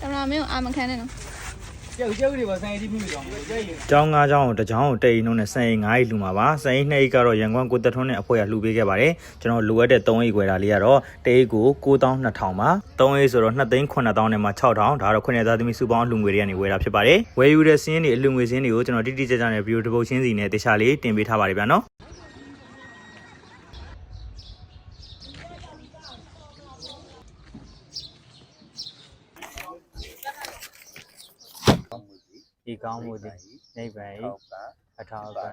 တမမင်းအာမခံနဲ့နော်ကျုပ်ကျုပ်တွေပါဆိုင်အဒီမိမိကြောင်းကျုပ်ရင်ကျောင်း၅ကျောင်းကိုတစ်ကျောင်းကိုတိတ်အိမ်လုံးနဲ့စံအိမ်၅အိမ်လှူမှာပါစံအိမ်၂အိမ်ကတော့ရန်ကုန်ကိုတက်ထွန်းနဲ့အဖွဲ့ကလှူပေးခဲ့ပါတယ်ကျွန်တော်လိုအပ်တဲ့၃အိမ်ခွဲတာလေးကတော့တအိမ်ကို9200ပါ၃အိမ်ဆိုတော့2သိန်း9000နဲ့မှ6000ဒါကတော့ခွင့်ရသားသမီးစုပေါင်းအလှူငွေတွေကနေဝယ်တာဖြစ်ပါတယ်ဝယ်ယူတဲ့စင်းတွေအလှူငွေစင်းတွေကိုကျွန်တော်တိတိကျကျနဲ့ဗီဒီယိုတစ်ပုတ်ချင်းစီနဲ့တခြားလေးတင်ပေးထားပါတယ်ဗျာနော် ဒီကောင်းမှုသည်နိဗ္ဗာန်၏အထောက်အပံ့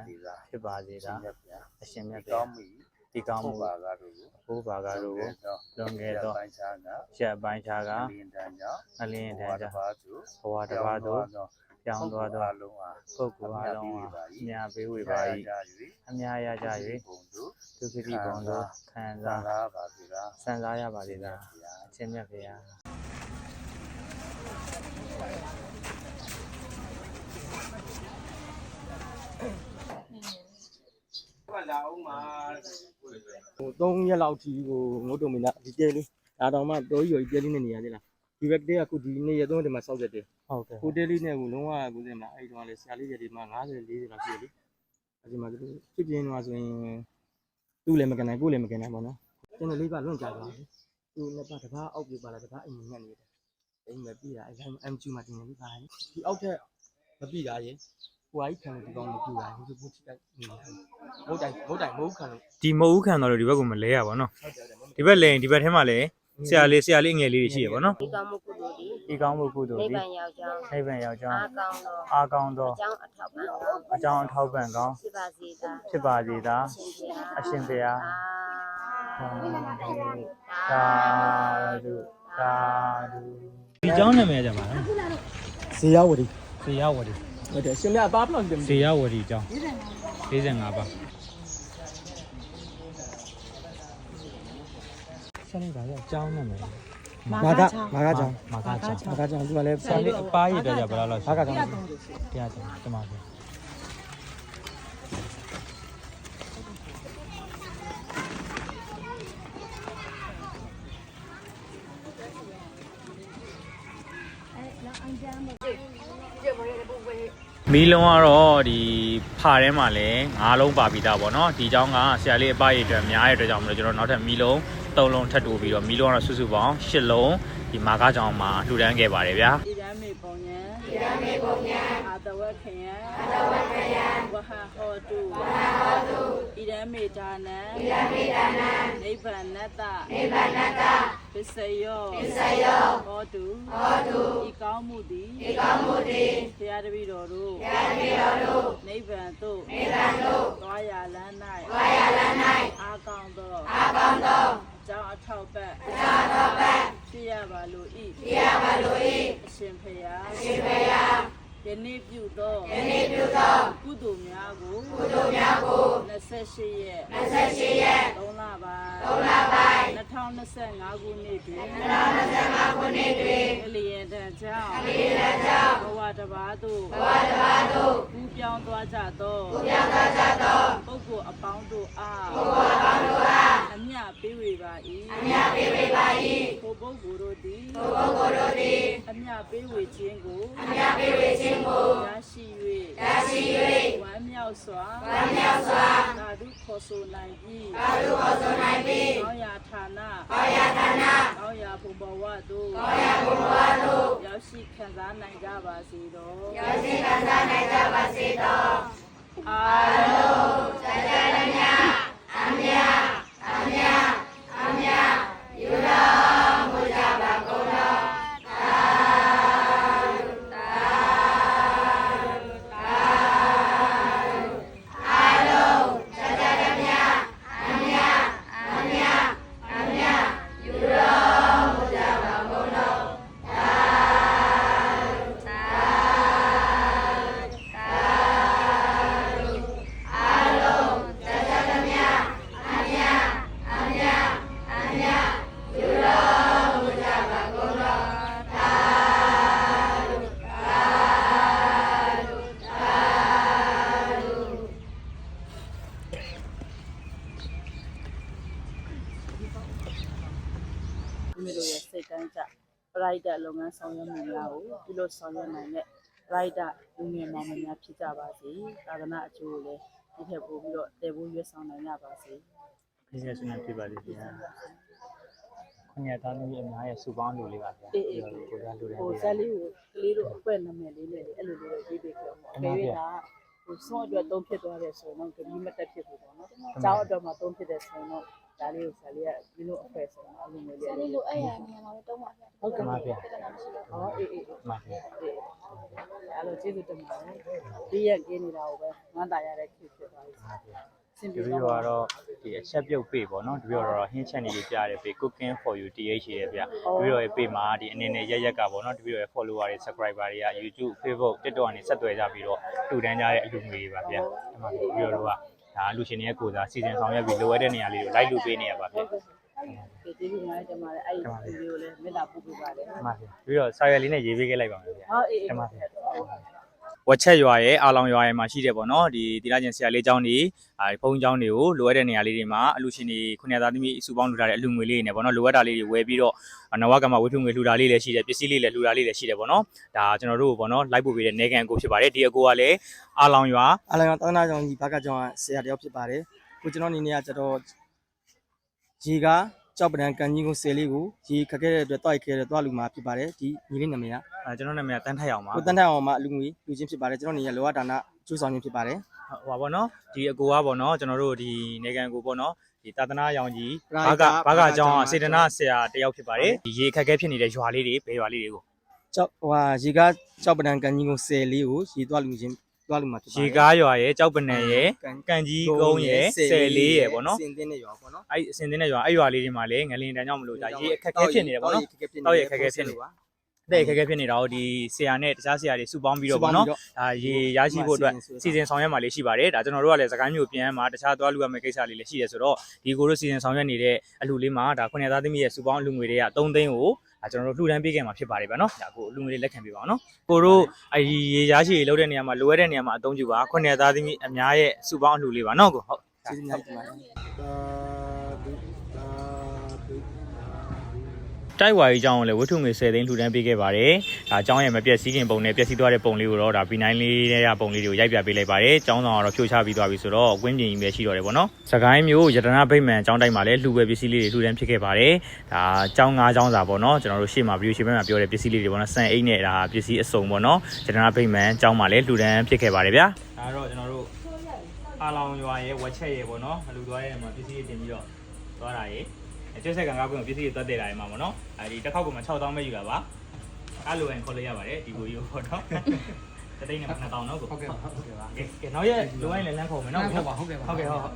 ဖြစ်ပါစေသာအရှင်မြတ်ဗျာဒီကောင်းမှုဘာကားတို့ကိုဘိုးဘာသာတို့ကိုလွန်ခဲ့သောပိုင်းခြားကရက်ပိုင်းခြားကလင်းတန်းကြောင့်အလင်းတဘာန်းတကြောင့်ပါးသူဘဝတစ်ပါးသို့ပြောင်းသွားသောလုံးဟာပုဂ္ဂိုလ်အလုံးဟာညာပေးဝေပါ၏အများရကြ၍ဘုံတို့သူခိတိဘုံတို့ခံသာစားလာပါစေလားစံစားရပါစေသာအရှင်မြတ်ဗျာ လာအောင်မှာဟို3ရက်လောက်ကြီးကိုငုတ်တုံမင်းလားဒီတဲလေးဒါတော့မှတော်ကြီးရောကြီးတဲလေးနဲ့နေရသေးလားဒီဘက်တဲကခုဒီနေ့ရက်သုံးဒီမှာစောက်တဲ့တဲဟုတ်ကဲ့ကိုတဲလေးနဲ့ကိုလုံးဝကိုစင်မလားအဲ့ဒီတော့လေဆရာလေးတွေဒီမှာ90 40လောက်ရှိတယ်လေအဲ့ဒီမှာသူဖြစ်ပြင်းတော့ဆိုရင်သူ့လည်းမကန်နိုင်ကိုယ်လည်းမကန်နိုင်ပါတော့ကျွန်တော်လေးပါလွန့်ကြပါဘူးသူနှစ်ပါးတစ်ပါးအောက်ပြပါလားတစ်ပါးအိမ်ငတ်နေတယ်အိမ်မပြတာအဲ့ဒါ MQ မှာတင်နေပြီပါဒီအောက်ထက်မပြတာရေ ဟိုအကြီးခံလို့ဒီကောင်မပြတာဒီလိုပို့ချိတိုက်နေတယ်မဟုတ်တိုင်းမဟုတ်တိုင်းမဟုတ်ခံလို့ ဒီမဟုတ်ခံတော့လို့ဒီဘက်ကမလဲရပါတော့ ဟုတ်တယ်ဟုတ်တယ် ဒီဘက်လဲရင်ဒီဘက်ထဲမှာလဲဆရာလေးဆရာလေးငယ်လေးတွေရှိရပါတော့ ဒီကောင်းမှုကုသိုလ်ဒီ ဒီကောင်းမှုကုသိုလ် နိဗ္ ဒီ ဗာန်ရောက်ကြောင်း နိဗ္ဗာန်ရောက်ကြောင်း အားကောင်းသော အားကောင်းသော အကြောင်းအထောက်ပံ့ကောင်း အကြောင်းအထောက်ပံ့ကောင်း ဖြစ်ပါစေသာ ဖြစ်ပါစေသာ အရှင်ဘုရား အရှင်ဘုရား သာ သာဓုသာဓုဒီเจ้าနာမည်ကြပါလား ဇေယဝတီ ဇေယဝတီ ဟုတ်တယ်ရှင်မြပါဘလောက်တင်စေရဝရီကြောင်း45ပါဆန်လေးပါရကြောင်းနဲ့မယ်မာကမာကကြောင်းမာကကြောင်းမာကကြောင်းသူကလည်းဆန်လေးအပားရည်တော့ကြဘယ်လောက်လဲမာကကြောင်းတရားကြောင်းတမပါအဲ့လောက်အန်ကြမ်းမ မီးလုံးကတော့ဒီဖာထဲမှာလည်း၅လုံးပါပြီးသားပေါ့နော်ဒီကြောင်းကဆရာလေးအပရိအတွက်များရတဲ့ကြောင့်မလို့ကျွန်တော်နောက်ထပ်မီးလုံး၃လုံးထပ်တိုးပြီးတော့မီးလုံးကတော့စုစုပေါင်း၈လုံးဒီမာကားကြောင်မှာလှူဒန်းခဲ့ပါတယ်ဗျာဣဒံမေပုံညာဣဒံမေပုံညာအာတဝခယံအာတဝခယံဝဟဟောတုဝဟဟောတုဣဒံမေဒါနံဣဒံမေဒါနံနိဗ္ဗာန်နတ္တနိဗ္ဗာန်နတ္တပစ္စယောပစ္စယောဟောတုဟောတုဤကောင်းမှုသည်ဤကောင်းမှုသည် တပည့်တော်တို့ဘုရားတပည့်တော်တို့နိဗ္ဗာန်သို့နိဗ္ဗာန်သို့သွားရလမ်း၌သွားရလမ်း၌အာကောင်းသောအာကောင်းသောအကြောင်းအထောက်ပံ့အကြောင်းအထောက်ပံ့ဖြစ်ရပါလို၏ဖြစ်ရပါလို၏အရှင်ဖေယအရှင်ဖေယယနေ့ပြုသောယနေ့ပြုသောကုသိုလ်များကိုကုသိုလ်များကို 28ရက်28ရက်3လပိုင်း3လပိုင်း2025ခုနှစ်တွင်2025ခုနှစ်တွင်အလျင်တန်ကြောင့်အလျင်တန်ကြောင့်ဘဝတစ်ပါးသို့ဘဝတစ်ပါးသို့ကူးပြောင်းသွားကြသောကူးပြောင်းသွားကြသောပုဂ္ဂိုလ်အပေါင်းတို့အားပုဂ္ဂိုလ်အပေါင်းတို့အားအမြပေးဝေပါ၏အမြပေးဝေပါ၏ထိုပုဂ္ဂိုလ်တို့သည်ထိုပုဂ္ဂိုလ်တို့သည်အမြပေးဝေခြင်းကိုအမြပေးဝေခြင်းကိုရရှိ၍ရရှိ၍ဝမ်းမြော က်စွာဝမ်းမြောက်စွာသာဓုခေါ်ဆိုနိုင်ပြီးသာဓုခေါ်ဆိုနိုင်ပြီးကောင်းရာဌာနကောင်းရာဌာနကောင်းရာဘုံဘဝတို့ကောင်းရာဘုံဘဝတို့ရောက်ရှိခံစားနိုင်ကြပါစေတော်ရောက်ရှိခံစားနိုင်ကြပါစေတော်အာလုံးကြကြရမြအမြအမြအ မိတို့ရဲ့စိတ်တိုင်းကြပရိုက်တာလုပ်ငန်းဆောင်ရွက်မှုများကိုပြုလို့ဆောင်ရွက်နိုင်တဲ့ပရိုက်တာလူငယ်မောင်နှမများဖြစ်ကြပါစေသာသနာအကျိုးကိုလည်းဒီထက်ပိုပြီးတော့တည်ဖို့ရွေးဆောင်နိုင်ကြပါစေဒီဆက်ဆွေးနွေးပြပါလိမ့်ဗျာခွန်ရသားသမီးအများရဲ့စူပေါင်းလူလေးပါဗျာအေးအေးကိုယ်ကလူတွေဟိုဇက်လေးကိုကလေးတို့အကွက်နာမည်လေးနဲ့အဲ့လိုလေးရေးပေးကြပေါ့။ခေရကဟိုဆုံးအတွက်သုံးဖြစ်သွားတယ်ဆိုရင်တော့ဂရီးမတက်ဖြစ်ဘူးပေါ့နော်။ကျောင်းအတွက်မှာသုံးဖြစ်တဲ့ဆိုရင်တော့ ဒါလေးကိုဇက်လေးကဒီလိုအဖွဲဆိုတော့အလိုမျိုးလေးဆရာလေးလိုအဲ့ရနေရာမှာပဲတုံးပါဗျာဟုတ်ကဲ့မှပါဗျာ။ဟောအေးအေးမှဗျာအဲ့လိုကျေးဇူးတင်ပါတယ်။ဒီရက်ကင်းနေတာကိုပဲဝမ်းသာရတဲ့ခေတ်ဖြစ်သွားပြီ။စင်ဒီပြေဗီဒီယိုတော့ကတော့ဒီအချက်ပြုတ်ပေပေါ့နော်ဒီဗီဒီယိုတော့ဟင်းချက်နေပြတဲ့ပေ cooking for you th ရဲ့ဗျာဒီဗီဒီယိုရဲ့ပေမှာဒီအနေနဲ့ရက်ရက်ကပေါ့နော်ဒီဗီဒီယိုရဲ့ follower တွေ subscriber တွေက YouTube Facebook TikTok ကနေဆက်သွယ်ကြပြီးတော့တူတန်းကြတဲ့အလူငွေတွေပါဗျာအဲ့မှာဗီဒီယိုတော့က ဒါအလူရှင်တွေရဲ့ကိုယ်စားစီစဉ်ဆောင်ရွက်ပြီးလိုအပ်တဲ့နေရာလေးကို like လုပ်ပေးနေရပါဗျာဒီကျေးဇူးများတင်ပါတယ်အဲ့ဒီဗီဒီယိုလေးမေတ္တာပို့ပေးပါတယ်မှပါဗျာပြီးတော့စာရွက်လေးနဲ့ရေးပေးခဲ့လိုက်ပါမယ်ဗျာ။ဟောအေးအေး ဝက်ချက်ရွာရဲ့အာလောင်ရွာရဲ့မှာရှိတယ်ပေါ့နော်ဒီတိလာကျင်ဆရာလေးเจ้าနေအာဖုန်းเจ้าတွေကိုလိုအပ်တဲ့နေရာလေးတွေမှာအလူရှင်တွေခုနှစ်သားသမီးအစုပေါင်းလှူထားတဲ့အလူငွေလေးတွေနဲ့ပေါ့နော်လိုအပ်တာလေးတွေဝယ်ပြီးတော့နဝကမှာဝေထုငွေလှူတာလေးလည်းရှိတယ်ပစ္စည်းလေးလည်းလှူတာလေးလည်းရှိတယ်ပေါ့နော်ဒါကျွန်တော်တို့ပေါ့နော်လိုက်ပို့ပေးတဲ့နေကန်အကိုဖြစ်ပါတယ်ဒီအကိုကလည်းအာလောင်ရွာ အားလုံးတောင်းတာကြောင့်ဒီဘက်ကကြောင့်ဆရာတယောက်ဖြစ်ပါတယ်ကိုကျွန်တော်အနေနဲ့ကကျတော့ရေက ကြောက်ပဒံကန်ကြီးကိုဆယ်လေးကိုရေခက်ခဲတဲ့အတွက်တွိုက်ခဲတဲ့တွားလူမှာဖြစ်ပါတယ်ဒီညီလေးနာမည်ကအဲကျွန်တော်နာမည်ကတန်းထိုက်အောင်ပါကိုတန်းတန်းအောင်မှာလူငွေလူချင်းဖြစ်ပါတယ်ကျွန်တော်အနေနဲ့လောကဒါနကျူးဆောင်ခြင်းဖြစ်ပါတယ်ဟိုပါပေါ့နော်ဒီအကိုကပေါ့နော်ကျွန်တော်တို့ဒီနေကန်အကိုပေါ့နော်ဒီတာသနာရောင်ကြီးပရာဘာဟိကတဘာကဘာကအကြောင်းကျောင်းကစေတနာဆရာတယောက်ဖြစ်ပါတယ်ဒီရေခက်ခဲဖြစ်နေတဲ့ရွာလေးတွေဘယ်ရွာလေးတွေကိုကြောက်ဟိုဟာရေကကြောက်ပဒံကန်ကြီးကိုဆယ်လေးကိုရေတွားလူချင်း တွားလူမှာဖြစ်ပါတရေယ်ကားရွာရဲ့ကြောက်ပနံရဲ့ကန်ကန်ကြီးကုန်းရဲ့ဆယ်လေးရဲ့ပေါ့နော်စင်တင်းတဲ့ရွာပေါ့နော်အဲ့အစင်တင်းတဲ့ရွာအဲ့ရွာလေးတွေမှာလည်းငလင်တန်းကြောင့်မလို့ဒါရေအခက်ခဲဖြစ်နေတယ်ပေါ့နော်တောက်ရေခက်ခဲဖြစ်နေပါတဲ့အခက်အခဲဖြစ်နေတာကိုဒီဆရာနဲ့တခြားဆရာတွေစုပေါင်းပြီးတော့ပေါ့နော်ဒါရေရရှိဖို့အတွက်စီစဉ်ဆောင်ရွက်မှာလေးရှိပါတယ်ဒါကျွန်တော်တို့ကလည်းစကိုင်းမျိုးပြန်မှာတခြားသွားလူရမယ့်ကိစ္စလေးလည်းရှိတယ်ဆိုတော့ဒီကိုတို့စီစဉ်ဆောင်ရွက်နေတဲ့အလှူလေးမှာဒါခုနှစ်သားသမီးရဲ့စုပေါင်းအလှူငွေတွေက3သိန်းကိုဒါ ကျွန်တော်တို့လှူဒန်းပေးခဲ့မှာဖြစ်ပါတယ်ဗျာနော်ဒါကိုအလှူငွေလေးလက်ခံပေးပါအောင်နော်ကိုတို့အဲ့ဒီရေရရှိရေလုပ်တဲ့နေရာမှာလိုအပ်တဲ့နေရာမှာအသုံးပြုပါခုနှစ်သားသမီးအများရဲ့စုပေါင်းအလှူလေးပါနော်ကိုဟုတ်ကျေးဇူးများတင်ပါတယ် တိုက်ဝါကြီးအကြောင်းကိုလည်းဝတ္ထုငွေ10သိန်းလှူဒန်းပေးခဲ့ပါတယ်။ဒါအကြောင်းရဲ့မပြည့်စည်ခင်ပုံနဲ့ပြည့်စည်သွားတဲ့ပုံလေးကိုတော့ဒါ B9 လေးတဲ့ပုံလေးတွေကိုရိုက်ပြပေးလိုက်ပါတယ်။အကြောင်းဆောင်ကတော့ဖြိုချပြီးသွားပြီဆိုတော့ဝင်းပြင်ကြီးပဲရှိတော့တယ်ပေါ့နော်။စကိုင်းမျိုးရတနာဗိမ္မာန်အကြောင်းတိုင်းမှာလည်းလှူပဲပစ္စည်းလေးတွေလှူဒန်းဖြစ်ခဲ့ပါတယ်။ဒါအကြောင်း၅အကြောင်းစာပေါ့နော်။ကျွန်တော်တို့ရှေ့မှာဗီဒီယိုရှေ့ဘက်မှာပြောတဲ့ပစ္စည်းလေးတွေပေါ့နော်။စံအိတ်နဲ့ဒါပစ္စည်းအစုံပေါ့နော်။ရတနာဗိမ္မာန်အကြောင်းမှာလည်းလှူဒန်းဖြစ်ခဲ့ပါတယ်ဗျာ။ဒါတော့ကျွန်တော်တို့အားလောင်ရွာရဲ့ဝက်ချက်ရဲ့ပေါ့နော်။အလှူသွားရဲ့မှာပစ္စည်းတွေတင်ပြီးတော့သွားတာရဲ့ အဲကျက်ဆက်ကံကားပွင့်ကိုပစ္စည်းတွေတက်တယ်လာရမှာပေါ့နော်အဲဒီတစ်ခေါက်ကိုမှ6000ပဲယူတာပါအဲ့လိုရင်ခေါ်လို့ရပါတယ်ဒီကိုယူပေါ့နော် တသိန်းနဲ့9000နော်ကိုဟုတ်ကဲ့ဟုတ်ကဲ့ပါကဲကဲနောက်ရက်လိုင်းလည်းလမ်းခေါ်မယ်နော်ဟုတ်ပါဟုတ်ကဲ့ဟုတ်ကဲ့ဟုတ်ဟုတ်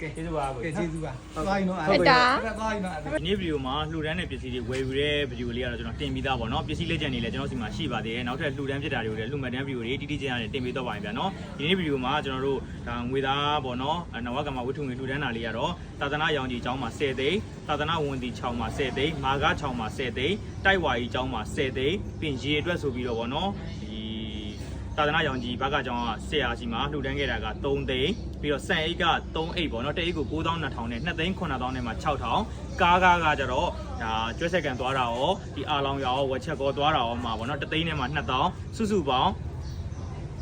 ကဲကျေးဇူးပါကိုကဲကျေးဇူးပါသွားရင်တော့ဟိုတာသွားရင်တော့ဒီနေ့ဗီဒီယိုမှာလှူဒန်းတဲ့ပစ္စည်းတွေဝယ်ယူတဲ့ဗီဒီယိုလေးကတော့ကျွန်တော်တင်ပြီးသားပေါ့နော်ပစ္စည်းလက်ကျန်တွေလည်းကျွန်တော်စီမှာရှိပါသေးတယ်နောက်ထပ်လှူဒန်းဖြစ်တာတွေကိုလည်းလှူမှတ်တမ်းဗီဒီယိုတွေတိတိကျကျနဲ့တင်ပေးတော့ပါရင်ဗျာနော်ဒီနေ့ဗီဒီယိုမှာကျွန်တော်တို့ဒါငွေသားပေါ့နော်နဝကမဝတ္ထုငွေလှူဒန်းတာလေးကတော့သာသနာရောင်ကြီးအကြောင်းမှာ10သိန်းသာသနာဝန်တီ6မှာ10သိန်းမာကား6မှာ10သိန်းတိုက်ဝါကြီးအကြောင်းမှာ10သိန်းပြင်ရေအတွက်ဆိုပြီးတော့ပေါ့နော်ဒီ သာသနာရောင်ကြီးဘက်ကကြောင်းကဆရာစီမှာလှူဒန်းခဲ့တာက3သိန်းပြီးတော့စံအိတ်က3အိတ်ပေါ့နော်တအိတ်ကို9200နဲ့2သိန်း9000နဲ့မှ6000ကားကားကကြတော့ဒါကျွတ်ဆက်ကန်သွားတာရောဒီအာလောင်ရောဝက်ချက်ကောသွားတာရောမှာပေါ့နော်တသိန်းနဲ့မှ2000စုစုပေါင်း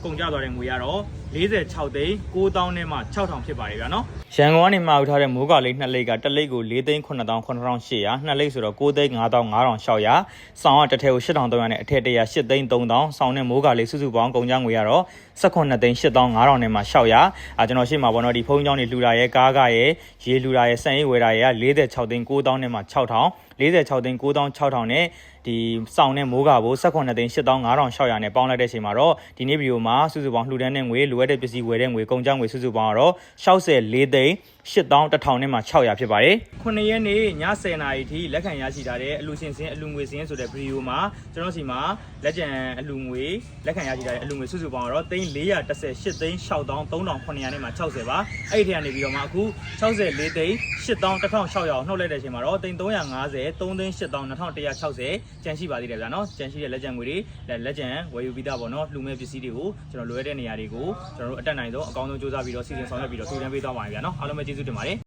ကုန်ကြသွားတဲ့ငွေကတော့46သိန်း9000နဲ့မှ6000ဖြစ်ပါတယ်ဗျာနော်ရန်ကုန်ကနေမှဦးထားတဲ့မိုးကလေးနှစ်လိပ်ကတစ်လိပ်ကို4သိန်း9000 9800နှစ်လိပ်ဆိုတော့9သိန်း9000 9600ဆောင်းကတစ်ထည်ကို8300နဲ့အထက်တရ8သိန်း3000ဆောင်းနဲ့မိုးကလေးစုစုပေါင်းကုန်ကြငွေကတော့18သိန်း8500နဲ့မှ600အာကျွန်တော်ရှေ့မှာပေါ့နော်ဒီဖုန်းကြောင်းတွေလှူတာရဲ့ကားကရဲ့ရေလှူတာရဲ့စံရိပ်ဝယ်တာရဲ့46သိန်း9000နဲ့မှ6000 46သိန်း9600နဲ့ဒီစောင်းနဲ့မိုးကဘိုး18သိန်း8500နဲ့ပေါင်းလိုက်တဲ့အချိန်မှာတော့ဒီနေ့ဗီဒီယိုမှာစုစုပေါင်းလှူဒန်းတဲ့ငွေလိုအပ်တဲ့ပစ္စည်းဝယ်တဲ့ငွေကုန်ကျငွေစုစုပေါင်းကတော့64သိန်း 8100နဲ့မှ600ဖြစ်ပါတယ်။ခုနှစ်ရက်နေ့ည10:00နာရီထိလက်ခံရရှိထားတဲ့အလူရှင်စင်းအလူငွေစင်းဆိုတဲ့ဗီဒီယိုမှာကျွန်တော်စီမှာလက်ကျန်အလူငွေလက်ခံရရှိထားတဲ့အလူငွေစုစုပေါင်းကတော့သိန်း418သိန်း6300နဲ့မှ60ပါ။အဲ့ဒီထဲကနေပြီးတော့မှအခု64သိန်း8100နှုတ်လိုက်တဲ့အချိန်မှာတော့သိန်း350 3သိန်း8160ကျန်ရှိပါသေးတယ်ဗျာနော်။ကျန်ရှိတဲ့လက်ကျန်ငွေတွေလက်ကျန်ဝယ်ယူပြီးသားပေါ့နော်။လှူမဲ့ပစ္စည်းတွေကိုကျွန်တော်လိုရတဲ့နေရာတွေကိုကျွန်တော်တို့အတက်နိုင်ဆုံးအကောင်းဆုံးစူးစမ်းပြီးတော့စီစဉ်ဆောင်ရွက်ပြီးတော့ထူထမ်းပေးသွားပါမယ်ဗျာနော်။အားလုံးပဲကျေးဇူးတင်ပါတယ်